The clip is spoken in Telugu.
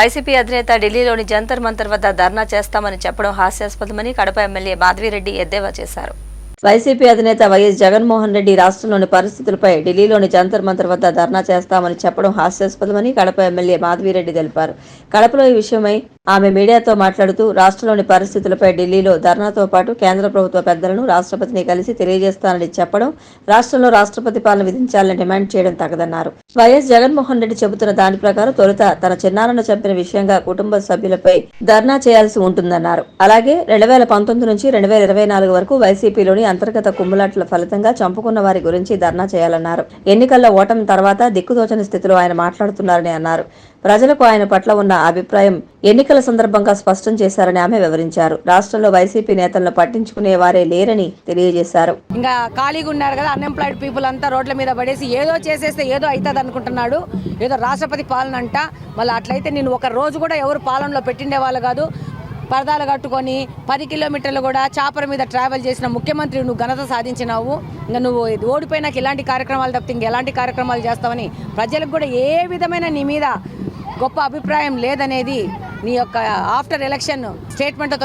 వైసీపీ అధినేత ఢిల్లీలోని జంతర్ మంతర్ వద్ద ధర్నా చేస్తామని చెప్పడం హాస్యాస్పదమని కడప ఎమ్మెల్యే మాధవిరెడ్డి ఎద్దేవా చేశారు. వైసీపీ అధినేత వైఎస్ జగన్మోహన్ రెడ్డి రాష్ట్రంలోని పరిస్థితులపై ఢిల్లీలోని జంతర్ మంతర్ వద్ద ధర్నా చేస్తామని చెప్పడం హాస్యాస్పదమని కడప ఎమ్మెల్యే మాధవిరెడ్డి తెలిపారు. కడపలో ఈ విషయమై ఆమె మీడియాతో మాట్లాడుతూ రాష్ట్రంలోని పరిస్థితులపై ఢిల్లీలో ధర్నాతో పాటు కేంద్ర ప్రభుత్వ పెద్దలను రాష్ట్రపతిని కలిసి తెలియజేస్తానని చెప్పడం రాష్ట్రంలో రాష్ట్రపతి పాలన విధించాలని డిమాండ్ చేయడం తగదన్నారు. వైఎస్ జగన్మోహన్ రెడ్డి చెబుతున్న దాని ప్రకారం తొలుత తన చిన్నారను చంపిన విషయంగా కుటుంబ సభ్యులపై ధర్నా చేయాల్సి ఉంటుందన్నారు. అలాగే రెండు వేల పంతొమ్మిది నుంచి రెండు వేల ఇరవై నాలుగు వరకు వైసీపీలోని అంతర్గత కుమ్ములాట్ల ఫలితంగా చంపుకున్న వారి గురించి ధర్నా చేయాలన్నారు. ఎన్నికల్లో ఓటమి తర్వాత దిక్కుదోచని స్థితిలో ఆయన మాట్లాడుతున్నారని అన్నారు. ప్రజలకు ఆయన పట్ల ఉన్న అభిప్రాయం ఎన్నికల సందర్భంగా స్పష్టం చేశారని ఆమె వివరించారు. రాష్ట్రంలో వైసీపీ నేతలను పట్టించుకునే వారే లేరని తెలియజేశారు. ఇంకా ఖాళీగా ఉన్నారు కదా అన్ఎంప్లాయిడ్ పీపుల్ అంతా రోడ్ల మీద పడేసి ఏదో చేసేస్తే ఏదో అవుతుంది అనుకుంటున్నాడు ఏదో రాష్ట్రపతి పాలన అంట మళ్ళీ అట్లయితే నేను ఒక రోజు కూడా ఎవరు పాలనలో పెట్టిండే వాళ్ళు కాదు. పరదాలు కట్టుకొని పది కిలోమీటర్లు కూడా చాపర మీద ట్రావెల్ చేసిన ముఖ్యమంత్రి నువ్వు ఘనత సాధించినావు. ఇంకా నువ్వు ఓడిపోయినాక ఇలాంటి కార్యక్రమాలు తప్పితే ఇంక ఎలాంటి కార్యక్రమాలు చేస్తావని ప్రజలకు కూడా ఏ విధమైన నీ మీద గొప్ప అభిప్రాయం లేదనేది నీ యొక్క ఆఫ్టర్ ఎలక్షన్ స్టేట్మెంట్తో